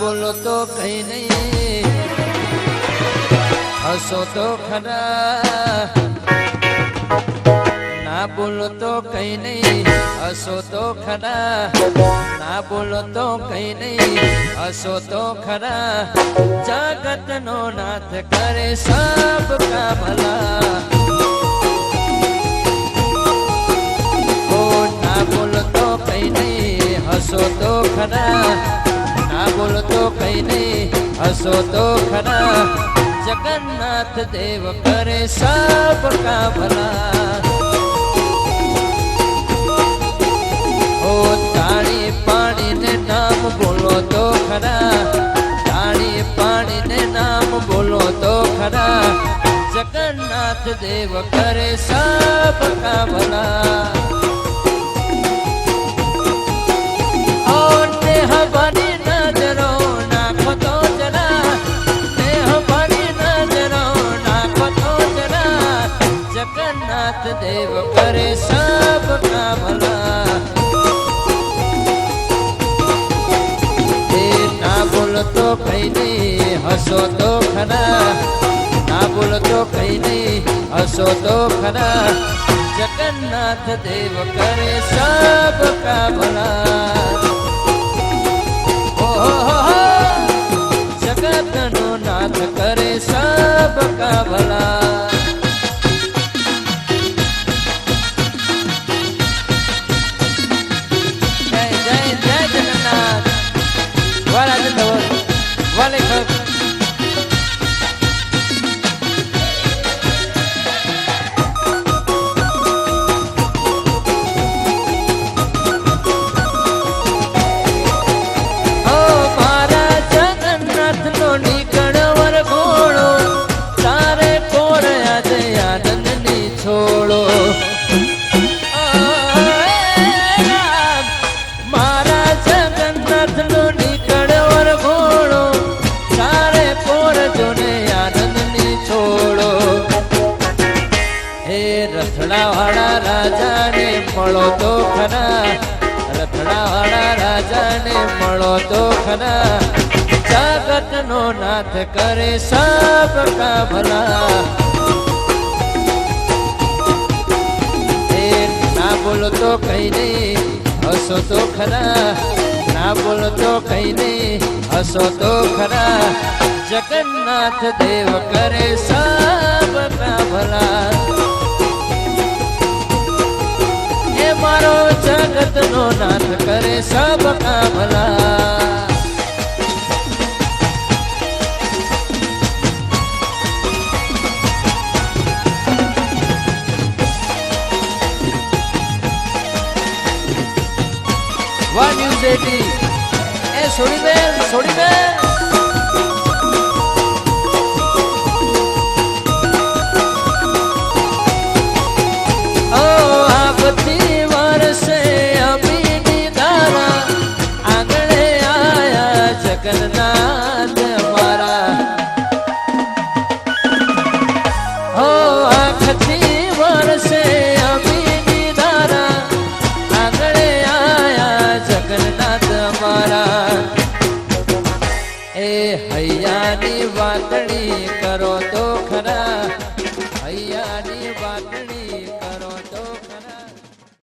બોલો તો કઈ નહીં હસો તો ખરા. ના બોલો તો કઈ નહીં હસો તો ખરા. ના બોલો તો કઈ નહીં હસો તો ખરા. જગત નો નાથ કરે સબ કા ભલા. ના બોલો તો કઈ નહીં હસો તો ખરા. હસો તો ખરા, જગન્નાથ દેવ કરે સબ કા ભલા. ઓ તાળી પાણીને નામ બોલો તો ખરા, તાળી પાણીને નામ બોલો તો ખરા, જગન્નાથ દેવ કરે સબ કા ભલા. જગન્નાથ દેવ કરે સબ કા ભલા. એ ના બોલતો કઈ નહીં, હસો તો ખરા. ના બોલતો કઈ નહીં, હસો તો ખરા. જગન્નાથ દેવ કરે સબ કા ભલા. ઓહો વાલે રાજાને મળો તો ખરા. રથડાવાળા રાજાને મળો તો ખરા. જગત નો નાથ કરે સબ કા ભલા. ના બોલો તો કઈ નહીં, હસો તો ખરા. ના બોલો તો કઈ નહીં, હસો તો ખરા. જગન્નાથ દેવ કરે સબ નાથ કરે સબ કા ભલા. વાન યુ સેટી એ છોડી દે છોડી દે હૈયાની વાતણી